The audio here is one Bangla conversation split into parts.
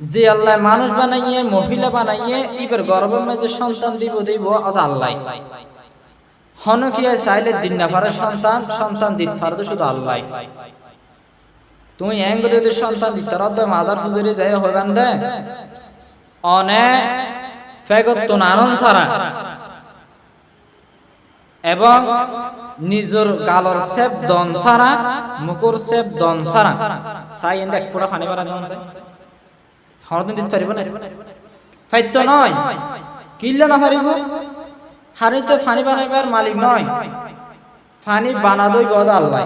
যে আল্লাহ মানুষ বানাইয়ে, মহিলা বানাইয়ে, এবার গর্ভের মধ্যে সন্তান দিব দিব অত আল্লাহ। হনকিয়া চাইলে দিন না পারে সন্তান সন্তান দিতে পারে তো শুধু আল্লাহ। তুমি যদি সন্তান দিতে পারো তো মাজার পুজোরে যাই হইবান দে। অনে, ফেগত আনন্দ সারা এবং নিজের গালর সেপ দন সারা মুকুর সেপ দন সারা সাই এন্ড এক ফুটা পানি বাড়া জন চাই হরদিন দিতে পারিব না। ফাইত্য নয়। কিল্লা না পারিব হারিতে ফানি বানাইবার মালিক নয়। ফানি বানাদই গদ আল্লাহ।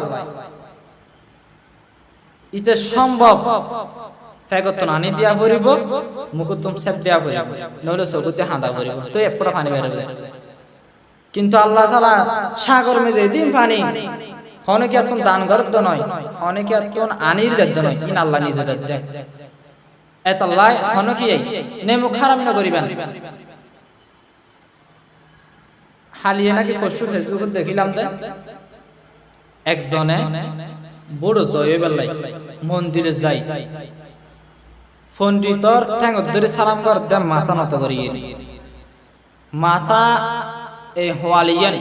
ইতে সম্ভব। ফেগত আনি দিয়া পড়িব মুকুতম সেপ দিয়া পড়িব নইলে চকুতে হাঁদা পড়িব তো এক ফুটা পানি বেরোবে কিন্তু আল্লাহ তালা সাগর মেজে দিন পানি অনেকে এতন দান গর্দ নয় অনেকে এতন আনির দেদ্দ নয় কিন আল্লাহ নিজে দেদ্দ এত আল্লাহ অনেকে নেমু খারাপ না করিবেন। হালিয়ে নাকি ফেসবুকে দেখিলাম দে। একজনে বড় জয় বেলাই মন্দিরে যাই ফোনটি তোর ঠ্যাঙ্গর ধরে সালাম কর মাথা নত করিয়ে। মাথা এই হোয়ালিয়ান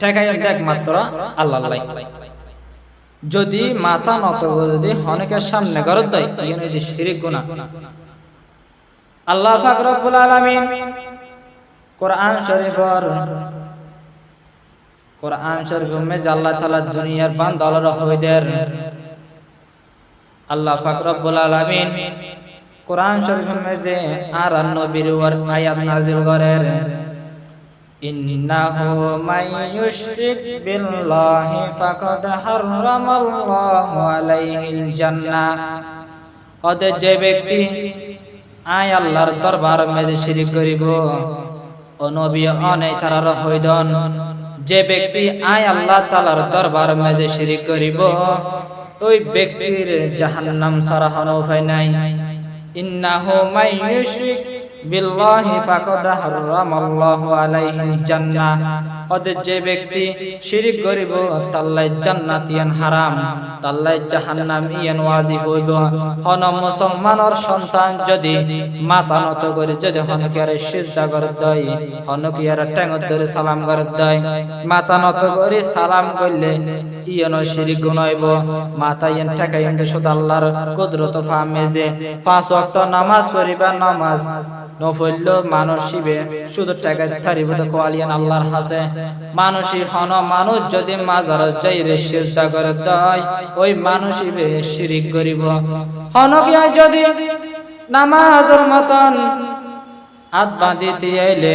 ঠেকাইয়ান একমাত্র আল্লাহ যদি মাথা নত যদি অনেকের সামনে গরত দেয় ইয়ে যদি শিরিক গুনাহ। আল্লাহ পাক রব্বুল আলামিন কোরআন শরীফর কোরআন শরীফ মে যে আল্লাহ তাআলা দুনিয়ার বান্দা আল্লাহ হইদের আল্লাহ পাক আলামিন কোরআন শরীফ মে যে আর নবীর ওর আয়াত নাযিল করেন। ইন্নাহু মান ইউশরিক বিল্লাহি ফাকাদ হারামাল্লাহু আলাইহিল জান্নাহ অতএব যে ব্যক্তি আয় আল্লাহর দরবার মেজে শিরিক করিব, ও নবী অনেক তারার হইদন। যে ব্যক্তি আয় আল্লাহ তাআলার দরবার মেজে শিরিক করিব, ওই ব্যক্তির জাহান্নাম ছাড়া হন উপায় নাই। ইন্নাহু মান ইউশরিক বিল্লাহি ফাকাদ হারামাল্লাহু আলাইহিল জান্নাহ। অতএব যে ব্যক্তি শিরিক করিব, তাল্লাই জান্নাত ইয়ান হারাম, তাল্লাই জাহান্নাম ওয়াজিব হইব। হন মুসলমানের সন্তান যদি মাথা নত করে, যদি হনকিয়ার সিজদা করে দেয়, হনকিয়ার টেঙ্গর ধরে সালাম করে দেয়। মাথা নত করে সালাম করলে ইয়ান শিরিক গুনাইব মাথা ইয়ান ঠেকাই ইয়ান শুধু আল্লাহর কুদরত ফামে যে পাঁচ ওয়াক্ত নামাজ পড়িবা নামাজ। নফল্য মানসিবে শুধু টাকা থারিভূত কোয়ালিয়ান আল্লাহর হাসে। মানসী হন মানুষ যদি মাজার যাইরে চেষ্টা করে তাই ওই মানসিবে শিরিক করিব। হন কি যদি নামাজের মতন হাত বাঁধিতে আইলে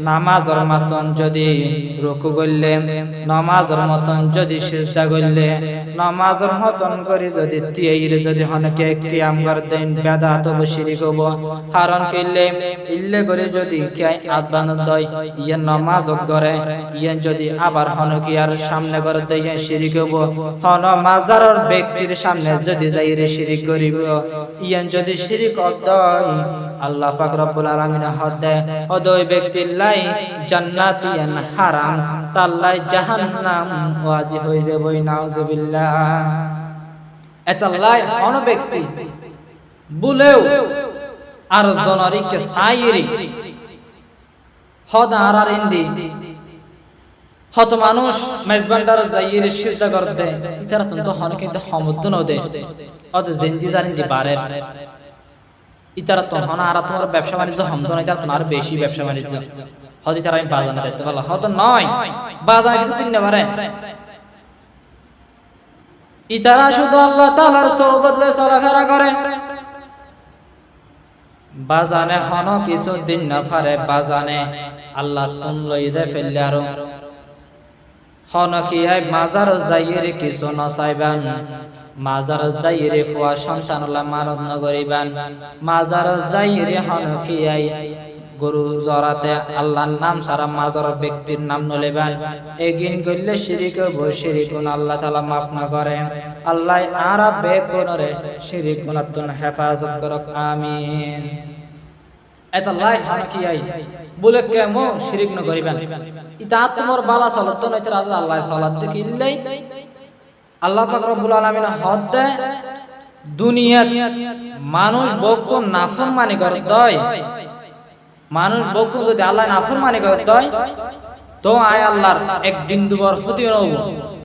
নামাজের মতন যদি রুকু করলে, নামাজের মতন যদি চেষ্টা করলে, নামাজের মতন করে যদি তিয়াইরে যদি হনকে কিয়াম কর দেন, বেদাত বসিরি কব হারণ করলে, ইল্লে করে যদি কিয়াই হাত বাঁধ দয় ইয়ে নামাজ করে ইয়ে যদি আবার হনকিয়ার সামনে করে দেয় শিরিক কব হন মাজারের ব্যক্তির সামনে যদি যাইরে শিরিক করিব ইয়ে যদি শিরিক দয় আল্লাহ পাক রব্বুল আলামিন হদে ওই ব্যক্তির লাই জান্নাতিয়ান হারাম তাল্লাই জাহান্নাম ওয়াজিব হয়ে যাবে, নাউজুবিল্লাহ। এতাল্লাই অন ব্যক্তি, বুলেও আর জনরিকে সাইরি, হদ আর আর ইন্দি। হত মানুষ মেজবান্ডার যাইয়ের সিজদা করতে ইতারা তো হন কিন্তু সমুদ্র নদে, অত জেন্দি জানিন্দি বারের। ইতারা তো আর তোমার ব্যবসা বাণিজ্য না তোমার বেশি ব্যবসা বাণিজ্য। তারা আমি বাজানে দেখতে পারলাম নয়। বাজানে কিছু পারে ইতারা শুধু আল্লাহ তাআলার চলাফেরা করে। বাজানে হন কিছু দিন না পারে বাজানে আল্লাহ তুম ফেললে আরও। হন কি মাজার যাইয়ের কিছু নসাইবান। মাজার যাইরে ফুয়া সন্তান মানত নগরিবান মাজার যাইরে হন কি গরু জরাতে আল্লাহর নাম সারা মাজার ব্যক্তির নাম নলেবান এগিন করলে শিরিক হইব শিরিক আল্লাহ তাআলা মাফ না করে আল্লাহ আর বে কোনরে শিরিক গুনাতুন হেফাজত করক, আমিন। এত লাই হন কি আই? বলে কেমো শিরিক ন করিবেন ইতা তোমার বালা সালাত নইতে আল্লাহ সালাত দেখিলেই আল্লাহ রব্বুল আলামিন হদ দেয় দুনিয়াত মানুষ বক্ষ নাফর মানে করে, তয়। মানুষ বক্ষ যদি আল্লাহ নাফর মানে করে, তয়, তো আয় আল্লাহর এক বিন্দু বর হব